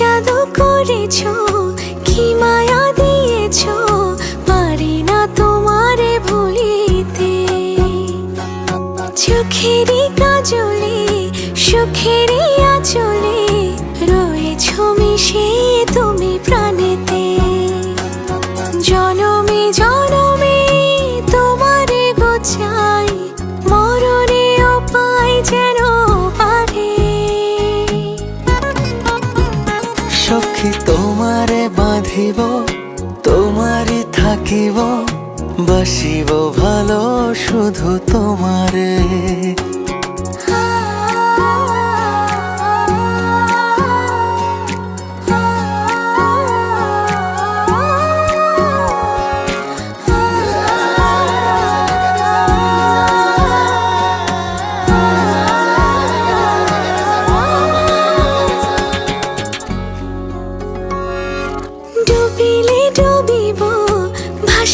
জাদু করেছ কি মায়া দিয়েছ পারি না তোমারে ভুলিতে। চোখেরই কাজলে সুখেরই থাকিব বাসিব ভালো শুধু তোমারে।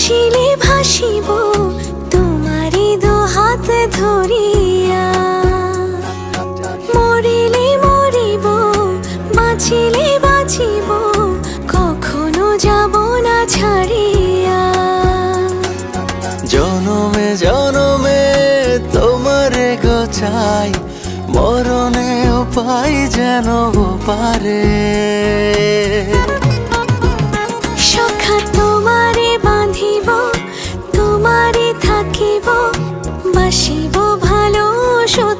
ভাসিলে ভাসিব, তোমারই দু হাত ধরিয়া। মরিলে মরিব, বাঁচিলে বাঁচিব, কখনো যাব না ছাড়িয়া। জনমে জনমে তোমারে গোচাই মরণে পাই যেন পারে।